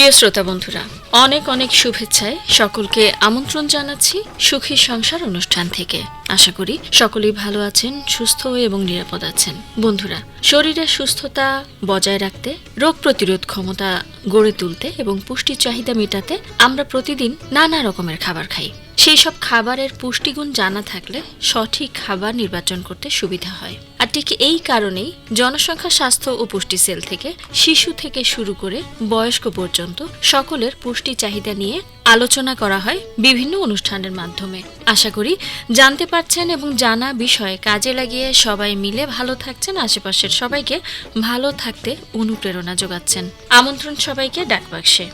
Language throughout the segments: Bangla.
প্রিয় শ্রোতা বন্ধুরা, অনেক অনেক শুভেচ্ছায় সকলকে আমন্ত্রণ জানাচ্ছি সুখী সংসার অনুষ্ঠান থেকে। আশা করি সকলেই ভালো আছেন, সুস্থ এবং নিরাপদ আছেন। বন্ধুরা শরীরে সুস্থতা বজায় রাখতে, রোগ প্রতিরোধ ক্ষমতা গড়ে তুলতে এবং পুষ্টির চাহিদা মেটাতে আমরা প্রতিদিন নানা রকমের খাবার খাই। সেই সব খাবারের পুষ্টিগুণ জানা থাকলে সঠিক খাবার নির্বাচন করতে সুবিধা হয়। আর ঠিক এই কারণেই জনসংখ্যা, স্বাস্থ্য ও পুষ্টি সেল থেকে শিশু থেকে শুরু করে বয়স্ক পর্যন্ত সকলের পুষ্টি চাহিদা নিয়ে আলোচনা করা হয় বিভিন্ন অনুষ্ঠানের মাধ্যমে। আশা করি জানতে পারছেন এবং জানা বিষয়ে কাজে লাগিয়ে সবাই মিলে ভালো থাকছেন, আশেপাশের সবাইকে ভালো থাকতে অনুপ্রেরণা যোগাচ্ছেন। আমন্ত্রণ সবাইকে ডাকবাক্সে।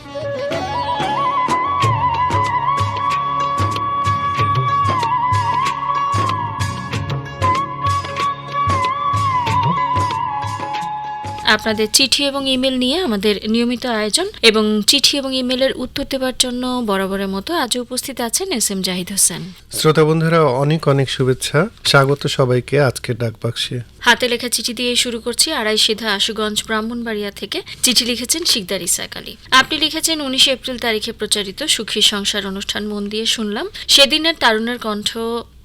আপনাদের চিঠি এবং ইমেল নিয়ে আমাদের নিয়মিত আয়োজন এবং চিঠি এবং ইমেলের উত্তর দেওয়ার জন্য বরাবরের মতো আজও উপস্থিত আছেন এস এম জাহিদ হোসেন। শ্রোতা বন্ধুরা অনেক অনেক শুভেচ্ছা। স্বাগত সবাইকে আজকের ডাকবাক্সে। হাতে লেখা চিঠি দিয়ে শুরু করছি আড়াই সিধা আশুগঞ্জ ব্রাহ্মণবাড়িয়া থেকে। চিঠি লিখেছেন শিকদার ইসাক আলী। আপনি লিখেছেন উনিশে এপ্রিল তারিখে প্রচারিত সুখী সংসার অনুষ্ঠান মন দিয়ে শুনলাম। সেদিনের তারুণের কণ্ঠ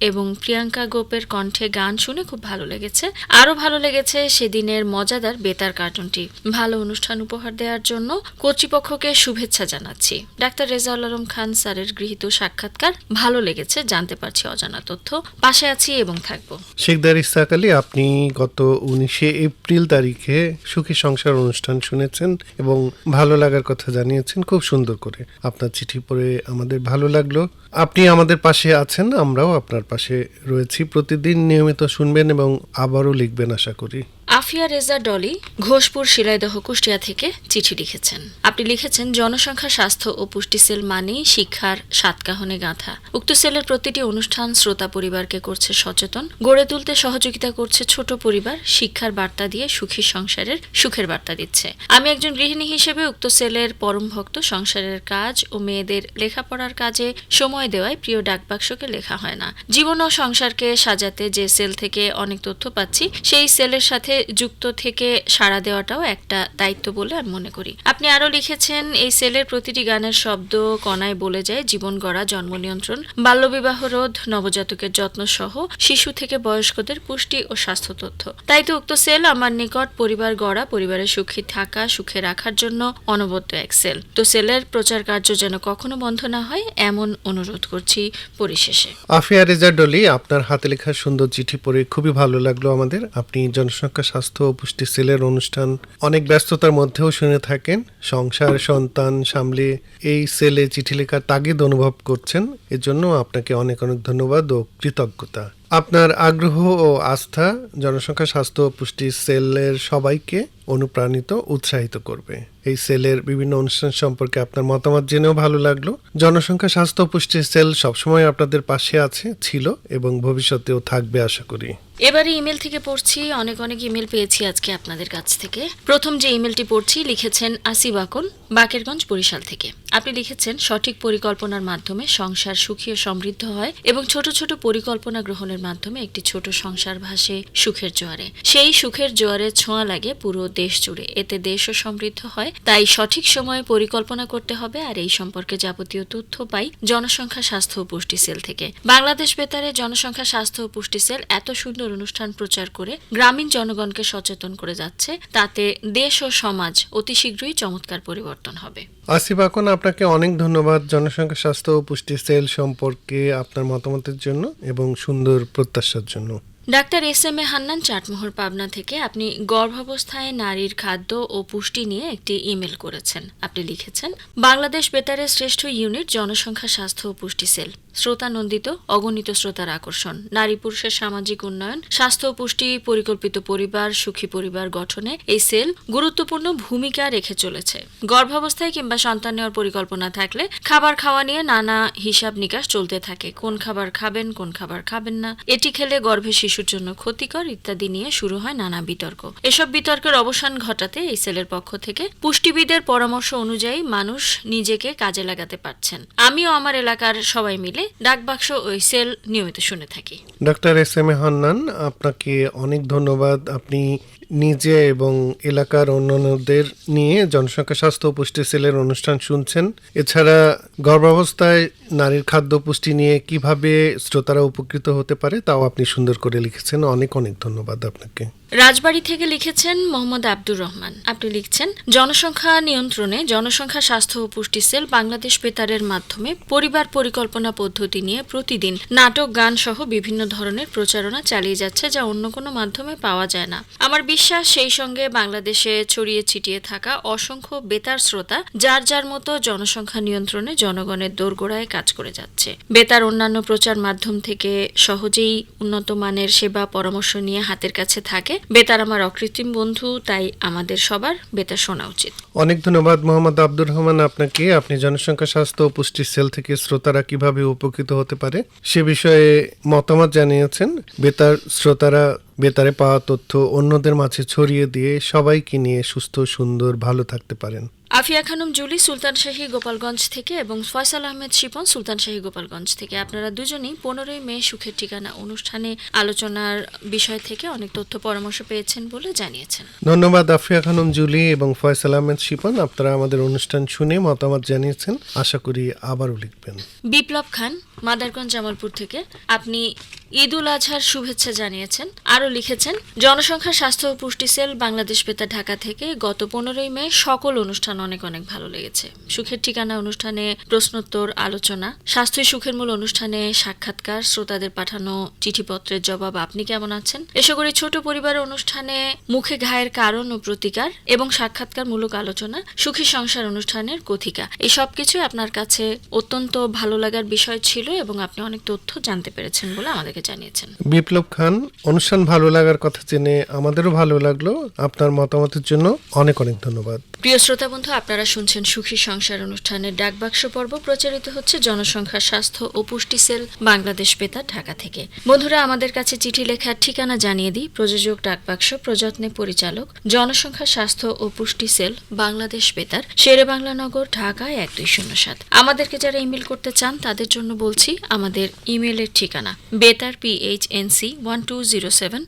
এবং প্রিয়াঙ্কা গোপের কণ্ঠে গান শুনে খুব ভালো লেগেছে। আরও ভালো লেগেছে সেদিনের মজাদার বেতার কার্টুনটি। ভালো অনুষ্ঠান উপহার দেওয়ার জন্য কর্তৃপক্ষকে শুভেচ্ছা জানাচ্ছি। ডাক্তার রেজাউল আলম খান স্যারের গৃহীত সাক্ষাৎকার ভালো লেগেছে, জানতে পারছি অজানা তথ্য। পাশে আছি এবং থাকব। শেখদার ইসাক আলী, আপনি গত উনিশে এপ্রিল তারিখে সুখী সংসার অনুষ্ঠান শুনেছেন এবং ভালো লাগার কথা জানিয়েছেন, খুব সুন্দর করে। আপনার চিঠি পড়ে আমাদের ভালো লাগল। আপনি আমাদের পাশে আছেন, আমরাও আপনার পাশে রয়েছি। প্রতিদিন নিয়মিত শুনবেন এবং আবারও লিখবেন আশা করি। আফিয়া রেজা ডলি ঘোষপুর শিলাইদহ কুষ্টিয়া থেকে চিঠি লিখেছেন। আপনি লিখেছেন, জনসংখ্যা, স্বাস্থ্য ও পুষ্টি সেল মানেই শিক্ষার সাতকাহনে গাঁথা। উক্ত সেলের প্রতিটি অনুষ্ঠান শ্রোতা পরিবারকে করছে সচেতন, গড়ে তুলতে সহযোগিতা করছে ছোট পরিবার, শিক্ষার বার্তা দিয়ে সুখী সংসারের সুখের বার্তা দিচ্ছে। আমি একজন গৃহিণী হিসেবে উক্ত সেলের পরম ভক্ত, সংসারের কাজ ও মেয়েদের লেখাপড়ার কাজে সময় দেওয়ায় প্রিয় ডাকবাক্সকে লেখা হয় না। জীবন ও সংসারকে সাজাতে যে সেল থেকে অনেক তথ্য পাচ্ছি, সেই সেলের সাথে যুক্ত থেকে সাড়া দেওয়াটাও একটা দায়িত্ব বলে আমি মনে করি। আপনি আরও লিখেছেন, এই সেলের প্রতিটি গানের শব্দ কণায় বলে যায়, জীবন গড়া, জন্ম নিয়ন্ত্রণ, বাল্যবিবাহ রোধ, নবজাতকের যত্ন সহ শিশু থেকে বয়স্কদের পুষ্টি ও স্বাস্থ্য তথ্য। তাই তো উক্ত সেল আমার নিকট পরিবার গড়া, পরিবারের সুখী থাকা, সুখে রাখার জন্য অনবদ্য এক সেল। তো সেলের প্রচার কার্য যেন কখনো বন্ধ না হয়, এমন অনুরোধ করছি পরিশেষে। আফিয়া রেজা ডলি, আপনার হাতে লেখা সুন্দর চিঠি পড়ে খুবই ভালো লাগল আমাদের। আপনি জনসংখ্যা স্বাস্থ্য ও পুষ্টি সেলের অনুষ্ঠান, অনেক ব্যস্ততার মধ্যেও শুনে থাকেন। সংসার, সন্তান সামলে এই সেলে চিঠি লেখার তাগিদ অনুভব করছেন। এজন্য আপনাকে অনেক অনেক ধন্যবাদ ও কৃতজ্ঞতা। আপনার আগ্রহ ও আস্থা জনসংখ্যা, স্বাস্থ্য পুষ্টি সেলের সবাইকে অনুপ্রাণিত, উৎসাহিত করবে। এই সেলের বিভিন্ন অনুষ্ঠান সম্পর্কে আপনার মতামত জেনেও ভালো লাগল। জনসংখ্যা, স্বাস্থ্য পুষ্টি সেল সবসময় আপনাদের পাশে আছে, ছিল এবং ভবিষ্যতেও থাকবে আশা করি। এবারে ইমেল থেকে পড়ছি, অনেক অনেক ইমেল পেয়েছি আজকে আপনাদের কাছ থেকে। প্রথম যে ইমেলটি পড়ছি, লিখেছেন আসিফ আকন বাকেরগঞ্জ বরিশাল থেকে। আপনি লিখেছেন, সঠিক পরিকল্পনার মাধ্যমে সংসার সুখী ও সমৃদ্ধ হয় এবং ছোট ছোট পরিকল্পনা গ্রহণের মাধ্যমে একটি ছোট সংসার ভাসে সুখের জোয়ারে। সেই সুখের জোয়ারে ছোঁয়া লাগে পুরো দেশ জুড়ে। এতে দেশও সমৃদ্ধ হয়। তাই সঠিক সময়ে পরিকল্পনা করতে হবে আর এই সম্পর্কে যাবতীয় তথ্য পাই জনসংখ্যা স্বাস্থ্য ও পুষ্টি সেল থেকে। বাংলাদেশ বেতারে জনসংখ্যা স্বাস্থ্য ও পুষ্টি সেল এত সুন্দর অনুষ্ঠান প্রচার করে গ্রামীণ জনগণকে সচেতন করে যাচ্ছে, তাতে দেশ ও সমাজ অতি শীঘ্রই চমৎকার পরিবর্তন হবে। আসিফ আকন আপনাকে অনেক ধন্যবাদ জনসংখ্যা স্বাস্থ্য ও পুষ্টি সেল সম্পর্কে আপনার মতামতের জন্য এবং সুন্দর প্রত্যাশার জন্য। Doctor S M A Hannan Chatmohar Pabna থেকে আপনি গর্ভাবস্থায় নারীর খাদ্য ও পুষ্টি নিয়ে একটি ইমেল করেছেন। আপনি লিখেছেন, বাংলাদেশ বেতারের শ্রেষ্ঠ ইউনিট জনসংখ্যা স্বাস্থ্য ও পুষ্টি সেল। শ্রোতানন্দিত, অগণিত শ্রোতার আকর্ষণ। নারী পুরুষের সামাজিক উন্নয়ন, স্বাস্থ্য পুষ্টি, পরিকল্পিত পরিবার, সুখী পরিবার গঠনে এই সেল গুরুত্বপূর্ণ ভূমিকা রেখে চলেছে। গর্ভাবস্থায় কিংবা সন্তান নেওয়ার পরিকল্পনা থাকলে খাবার খাওয়া নিয়ে নানা হিসাব নিকাশ চলতে থাকে। কোন খাবার খাবেন, কোন খাবার খাবেন না, এটি খেলে গর্ভে শিশুর জন্য ক্ষতিকর ইত্যাদি নিয়ে শুরু হয় নানা বিতর্ক। এসব বিতর্কের অবসান ঘটাতে এই সেলের পক্ষ থেকে পুষ্টিবিদের পরামর্শ অনুযায়ী মানুষ নিজেকে কাজে লাগাতে পারছেন। আমিও আমার এলাকার সবাই মিলে ডাকবাক্স ওই সেল নিয়মিত শুনে থাকি। Doctor S M A Hannan, আপনাকে অনেক ধন্যবাদ। আপনি নিজে এবং এলাকার অন্যান্যদের নিয়ে জনসংখ্যা, স্বাস্থ্য পুষ্টি সেলের অনুষ্ঠান শুনছেন। এছাড়া গর্ভাবস্থায় নারীর খাদ্য পুষ্টি নিয়ে কীভাবে শ্রোতারা উপকৃত হতে পারে, তাও আপনি সুন্দর করে লিখেছেন। অনেক অনেক ধন্যবাদ আপনাকে। রাজবাড়ি থেকে লিখেছেন মোহাম্মদ আব্দুর রহমান। আপনি লিখছেন, জনসংখ্যা নিয়ন্ত্রণে জনসংখ্যা, স্বাস্থ্য ও পুষ্টি সেল বাংলাদেশ বেতারের মাধ্যমে পরিবার পরিকল্পনা পদ্ধতি নিয়ে প্রতিদিন নাটক, গান সহ বিভিন্ন ধরনের প্রচারণা চালিয়ে যাচ্ছে যা অন্য কোনো মাধ্যমে পাওয়া যায় না। আমার বিশ্বাস সেই সঙ্গে বাংলাদেশে ছড়িয়ে ছিটিয়ে থাকা অসংখ্য বেতার শ্রোতা যার যার মতো জনসংখ্যা নিয়ন্ত্রণে জনগণের দোরগোড়ায় কাজ করে যাচ্ছে। বেতার অন্যান্য প্রচার মাধ্যম থেকে সহজেই উন্নত মানের সেবা, পরামর্শ নিয়ে হাতের কাছে থাকে। বেতার আমার অকৃত্রিম বন্ধু, তাই আমাদের সবার বেতার শোনা উচিত। অনেক ধন্যবাদ মোহাম্মদ আব্দুর রহমান আপনাকে। আপনি জনসংখ্যা, স্বাস্থ্য ও পুষ্টি সেল থেকে শ্রোতারা কীভাবে উপকৃত হতে পারে, সে বিষয়ে মতামত জানিয়েছেন। বেতার শ্রোতারা বেতারে পাওয়া তথ্য অন্যদের মাঝে ছড়িয়ে দিয়ে সবাইকে নিয়ে সুস্থ সুন্দর ভালো থাকতে পারেন। আফিয়া খানম জুলি সুলতানশাহী গোপালগঞ্জ থেকে এবং ফয়সাল আহমেদ শিপন সুলতানশাহী গোপালগঞ্জ থেকে। আপনারা দুজনেই পনেরোই মে সুখের ঠিকানা অনুষ্ঠানে আলোচনার বিষয় থেকে অনেক তথ্য পরামর্শ পেয়েছেন বলে জানিয়েছেন। ধন্যবাদ আফিয়া খানম জুলি এবং ফয়সাল আহমেদ শিপন। আপনারা আমাদের অনুষ্ঠান শুনে মতামত জানিয়েছেন। আশা করি আবারও লিখবেন। বিপ্লব খান মাদারগঞ্জ জামালপুর থেকে। আপনি ঈদ উল আজহার শুভেচ্ছা জানিয়েছেন। আরও লিখেছেন জনসংখ্যা স্বাস্থ্য ও পুষ্টি সেল বাংলাদেশ বেতার ঢাকা থেকে গত পনেরোই মে সকল অনুষ্ঠান অনেক অনেক ভালো লেগেছে। সুখের ঠিকানা অনুষ্ঠানে প্রশ্নোত্তর, আলোচনা স্বাস্থ্যই সুখের মূল অনুষ্ঠানে সাক্ষাৎকার, শ্রোতাদের পাঠানো চিঠিপত্রের জবাব আপনি কেমন আছেন? এসে করে ছোট পরিবারের অনুষ্ঠানে মুখে ঘায়ের কারণ ও প্রতিকার এবং সাক্ষাৎকারমূলক আলোচনা, সুখী সংসার অনুষ্ঠানের কথিকা, এই সব কিছুই আপনার কাছে অত্যন্ত ভালো লাগার বিষয় ছিল এবং আপনি অনেক তথ্য জানতে পেরেছেন বলে আমাদেরকে জানিয়েছেন। বিপ্লব খান অনুষ্ঠান ভালো লাগার কথা জেনে আমাদেরও ভালো লাগল। আপনার মতামতের জন্য অনেক অনেক ধন্যবাদ। প্রিয় শ্রোতা বন্ধু আপনারা শুনছেন সুখী সংসার অনুষ্ঠানের ডাকবাক্স পর্ব। প্রচারিত হচ্ছে জনসংখ্যা স্বাস্থ্য ও পুষ্টি সেল বাংলাদেশ বেতার ঢাকা থেকে। বন্ধুরা আমাদের কাছে চিঠি লেখার ঠিকানা জানিয়ে দিই। প্রযোজক ডাকবাক্স প্রযত্নে পরিচালক জনসংখ্যা স্বাস্থ্য ও পুষ্টি সেল বাংলাদেশ বেতার শেরে বাংলা নগর ঢাকা এক দুই শূন্য সাত। আমাদেরকে যারা ইমেল করতে চান তাদের জন্য বলছি আমাদের ইমেলের ঠিকানা Betar PHNC one two zero seven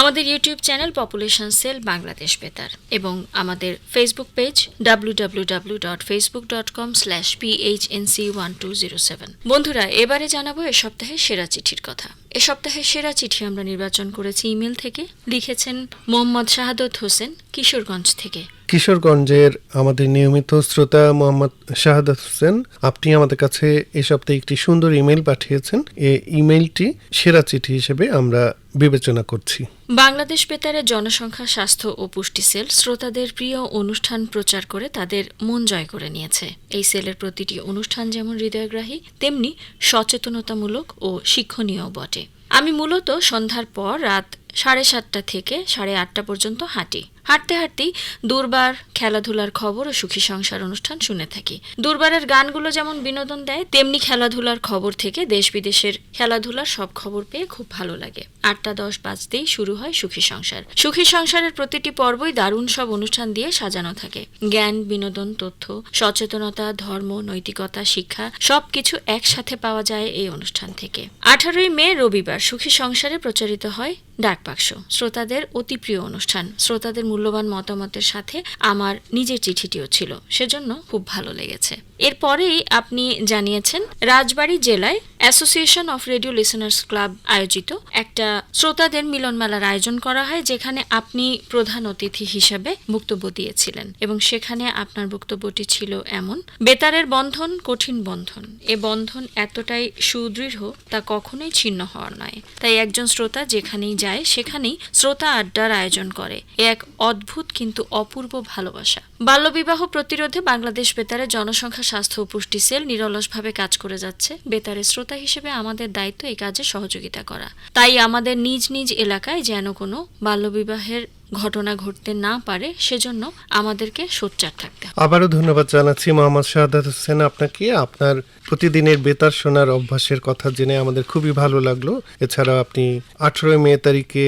আমাদের YouTube channel population cell Bangladesh Betar এবং আমাদের Facebook page W W dot Facebook dot com slash PHNC one two zero seven বন্ধুরা, এবারে জানাব এ সপ্তাহের সেরা চিঠির কথা। এ সপ্তাহের সেরা চিঠি আমরা নির্বাচন করেছি ইমেল থেকে। লিখেছেন মোহাম্মদ শাহাদত হোসেন, কিশোরগঞ্জ থেকে। কিশোরগঞ্জের আমাদের নিয়মিত শ্রোতা মোহাম্মদ শাহাদাত হোসেন, আপনি আমাদের কাছে এ সপ্তাহে একটি সুন্দর ইমেল পাঠিয়েছেন। এই ইমেলটি সেরা চিঠি হিসেবে আমরা বিবেচনা করছি। বাংলাদেশ বেতারের জনসংখ্যা, স্বাস্থ্য ও পুষ্টি সেল শ্রোতাদের প্রিয় অনুষ্ঠান প্রচার করে তাদের মন জয় করে নিয়েছে। এই সেলের প্রতিটি অনুষ্ঠান যেমন হৃদয়গ্রাহী, তেমনি সচেতনতামূলক ও শিক্ষণীয় বটে। আমি মূলত সন্ধ্যার পর রাত সাড়ে সাতটা থেকে সাড়ে আটটা পর্যন্ত হাঁটি। হাঁটতে হাঁটতেই দুর্বার খেলাধুলার খবর ও সুখী সংসার অনুষ্ঠান শুনে থাকি। দুর্বারের গানগুলো যেমন বিনোদন দেয়, তেমনি খেলাধুলার খবর থেকে দেশ বিদেশের খেলাধুলার সব খবর পেয়ে খুব ভালো লাগে। আটটা দশ বাজতেই শুরু হয় সুখী সংসার। সুখী সংসারের প্রতিটি পর্বই দারুণ সব অনুষ্ঠান দিয়ে সাজানো থাকে। জ্ঞান, বিনোদন, তথ্য, সচেতনতা, ধর্ম, নৈতিকতা, শিক্ষা, সবকিছু একসাথে পাওয়া যায় এই অনুষ্ঠান থেকে। আঠারোই মে, রবিবার সুখী সংসারে প্রচারিত হয় ডাকবাক্স। শ্রোতাদের অতি প্রিয় অনুষ্ঠান। শ্রোতাদের মূল্যবান মতামতের সাথে আমার নিজের চিঠিটিও ছিল। সেজন্য খুব ভালো লেগেছে। এরপরেই আপনি জানিয়েছেন, রাজবাড়ী জেলায় association of radio listeners club আয়োজিত একটা শ্রোতাদের মিলন মেলার আয়োজন করা হয়, যেখানে আপনি প্রধান অতিথি হিসেবে বক্তব্য দিয়েছিলেন। এবং সেখানে আপনার বক্তব্যটি ছিল এমন, বেতারের বন্ধন কঠিন বন্ধন। এ বন্ধন এতটাই সুদৃঢ় তা কখনোই ছিন্ন হওয়ার নয়। তাই একজন শ্রোতা যেখানেই যায়, সেখানেই শ্রোতা আড্ডার আয়োজন করে। এ এক অদ্ভুত কিন্তু অপূর্ব ভালোবাসা। বাল্যবিবাহ প্রতিরোধে বাংলাদেশ বেতারে জনসংখ্যা, স্বাস্থ্য ও পুষ্টি সেল নিরলসভাবে কাজ করে যাচ্ছে। বেতারের শ্রোতা হিসেবে আমাদের দায়িত্ব এই কাজে সহযোগিতা করা। তাই আমাদের নিজ নিজ এলাকায় যেন কোনো বাল্যবিবাহের ঘটনা ঘটতে না পারে, সেজন্য আমাদেরকে সোচ্চার থাকতে আবারও ধন্যবাদ জানাচ্ছি মোহাম্মদ শাহাদাত হোসেন আপনাকে। আপনার প্রতিদিনের বেতার শোনার অভ্যাসের কথা জেনে আমাদের খুবই ভালো লাগল। এছাড়া আপনি আঠেরোই মে তারিখে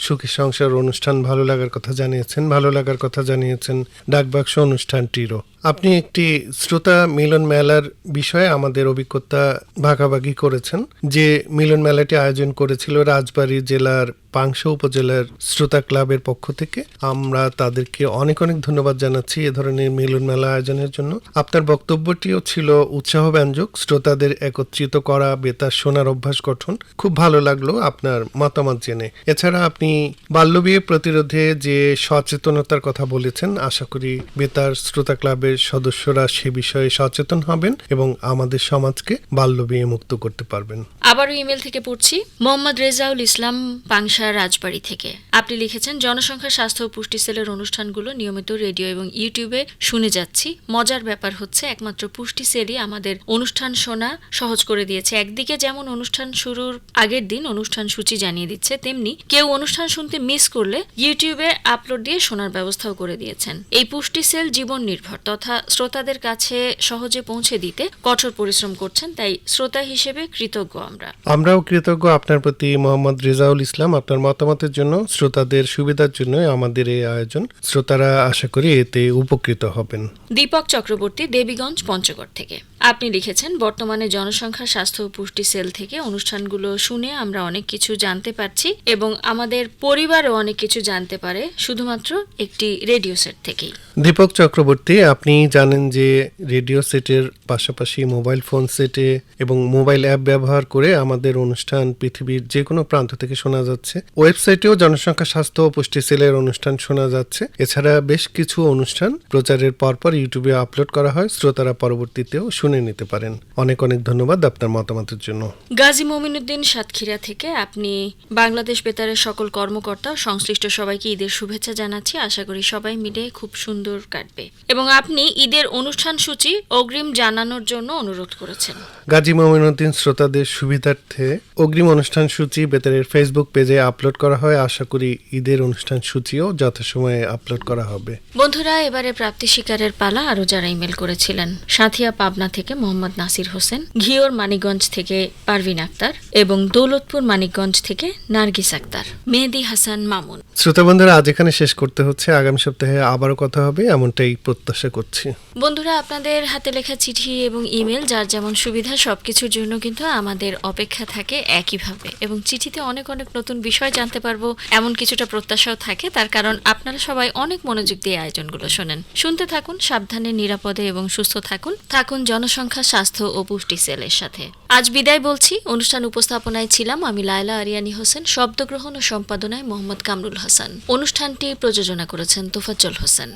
সুখী সংসার অনুষ্ঠান ভালো লাগার কথা জানিয়েছেন, ভালো লাগার কথা জানিয়েছেন ডাকবাক্স অনুষ্ঠানটিরও। আপনি একটি শ্রোতা মিলন মেলার বিষয়ে আমাদের অভিজ্ঞতা ভাগাভাগি করেছেন, যে মিলন মেলাটি আয়োজন করেছিল রাজবাড়ী জেলার পাংশা উপজেলার শ্রোতা ক্লাবের পক্ষ থেকে আমরা তাদেরকে অনেক অনেক ধন্যবাদ জানাচ্ছি এ ধরনের মিলন মেলা আয়োজনের জন্য। আপনার বক্তব্যটিও ছিল উৎসাহ ব্যঞ্জক, শ্রোতাদের একত্রিত করা, বেতার শোনার অভ্যাস গঠন। খুব ভালো লাগল আপনার মতামত জেনে। এছাড়া আপনি বাল্যবিয়ে প্রতিরোধে যে সচেতনতার কথা বলেছেন, আশা করি বেতার শ্রোতা ক্লাবের সদস্যরা সে বিষয়ে সচেতন হবেন এবং আমাদের সমাজকে বাল্যবিয়ে মুক্ত করতে পারবেন। আবারও ইমেল থেকে পড়ছি, মোহাম্মদ রেজাউল ইসলাম, পাংশা রাজবাড়ি থেকে। আপনি লিখেছেন জনসংখ্যা স্বাস্থ্য ও পুষ্টি সেলের অনুষ্ঠানগুলো নিয়মিত রেডিও এবং ইউটিউবে শুনে যাচ্ছি। মজার ব্যাপার হচ্ছে, একমাত্র পুষ্টি সেলই আমাদের অনুষ্ঠান শোনা সহজ করে দিয়েছে। একদিকে যেমন অনুষ্ঠান শুরুর আগের দিন অনুষ্ঠান সূচি জানিয়ে দিচ্ছে, তেমনি কেউ অনুষ্ঠান শুনতে মিস করলে ইউটিউবে আপলোড দিয়ে শোনার ব্যবস্থাও করে দিয়েছেন। এই পুষ্টি সেল জীবন নির্ভর, তথা শ্রোতাদের কাছে সহজে পৌঁছে দিতে কঠোর পরিশ্রম করছেন, তাই শ্রোতা হিসেবে কৃতজ্ঞ আমরা। আমরাও কৃতজ্ঞ, আপনার প্রতি মোহাম্মদ রেজাউল ইসলাম। আপনার মতামতের জন্য, শ্রোতাদের সুবিধার জন্য আমাদের এই আয়োজন। শ্রোতারা আশা করি এতে উপকৃত হবেন। দীপক চক্রবর্তী, দেবীগঞ্জ, পঞ্চগড় থেকে। আপনি লিখেছেন, বর্তমানে জনসংখ্যা, স্বাস্থ্য পুষ্টি সেল থেকে অনুষ্ঠানগুলো শুনে আমরা অনেক কিছু জানতে পারছি এবং আমাদের পরিবারও অনেক কিছু জানতে পারে, শুধুমাত্র একটি রেডিও সেট থেকেই। দীপক চক্রবর্তী, আপনি জানেন যে রেডিও সেটের পাশাপাশি মোবাইল ফোন সেটে এবং মোবাইল অ্যাপ ব্যবহার করে আমাদের অনুষ্ঠান পৃথিবীর যে কোনো প্রান্ত থেকে শোনা যাচ্ছে। ওয়েবসাইটেও জনসংখ্যা, স্বাস্থ্য ও পুষ্টি সেলের অনুষ্ঠান শোনা যাচ্ছে। এছাড়া বেশ কিছু অনুষ্ঠান প্রচারের পরপর ইউটিউবে আপলোড করা হয়, শ্রোতারা পরবর্তীতেও শুনে নিতে পারেন। অনেক অনেক ধন্যবাদ আপনার মতামতের জন্য। গাজী মমিনুদ্দিন সাতক্ষীরা থেকে আপনি বাংলাদেশ বেতারের সকল কর্মকর্তা সংশ্লিষ্ট সবাইকে ঈদের শুভেচ্ছা জানাচ্ছি। আশা করি সবাই মিলে খুব সুন্দর কাটবে। এবং আপনি ঈদের অনুষ্ঠান সূচি অগ্রিম জানানোর জন্য অনুরোধ করেছেন। গাজী মমিনুদ্দিন শ্রোতাদের সুবিধার্থে অগ্রিম অনুষ্ঠান সূচি বেতারের ফেসবুক পেজে আপলোড করা হয়। আশা করি ঈদের অনুষ্ঠান সূচিও যথাসময়ে আপলোড করা হবে। বন্ধুরা এবারে প্রাপ্তি শিকারের পালা আরও যারা ইমেল করেছিলেন সাথিয়া পাবনা থেকে মোহাম্মদ নাসির হোসেন ঘিওর মানিকগঞ্জ থেকে পারভিন আক্তার এবং দৌলতপুর মানিকগঞ্জ থেকে নার্গিস আক্তার। মেহেদি হাসান মামুন। শ্রোতা বন্ধুরা আজ এখানে শেষ করতে হচ্ছে। আগামী সপ্তাহে আবারও কথা হবে এমনটাই প্রত্যাশা করছি। বন্ধুরা আপনাদের হাতে লেখা চিঠি এবং ইমেল যার যেমন সুবিধা সবকিছুর জন্য কিন্তু আমাদের অপেক্ষা থাকে একইভাবে। এবং চিঠিতে অনেক অনেক নতুন বিষয় জানতে পারব এমন কিছুটা প্রত্যাশাও থাকে। তার কারণ আপনারা সবাই অনেক মনোযোগ দিয়ে আয়োজনগুলো শোনেন। শুনতে থাকুন সাবধানে নিরাপদে এবং সুস্থ থাকুন। থাকুন জনসংখ্যা, স্বাস্থ্য ও পুষ্টি সেলের সাথে। আজ বিদায় বলছি, অনুষ্ঠান উপস্থাপনায় ছিলাম আমি লায়লা আরিয়ানি হোসেন, শব্দগ্রহণ ও সম্পাদনায় মোহাম্মদ কামরুল হাসান। অনুষ্ঠানটি প্রযোজনা করেছেন তোফাজ্জল হোসেন।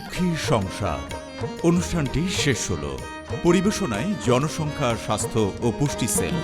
অনুষ্ঠানটি শেষ হলো। পরিবেশনায় জনসংখ্যা, স্বাস্থ্য ও পুষ্টি সেল।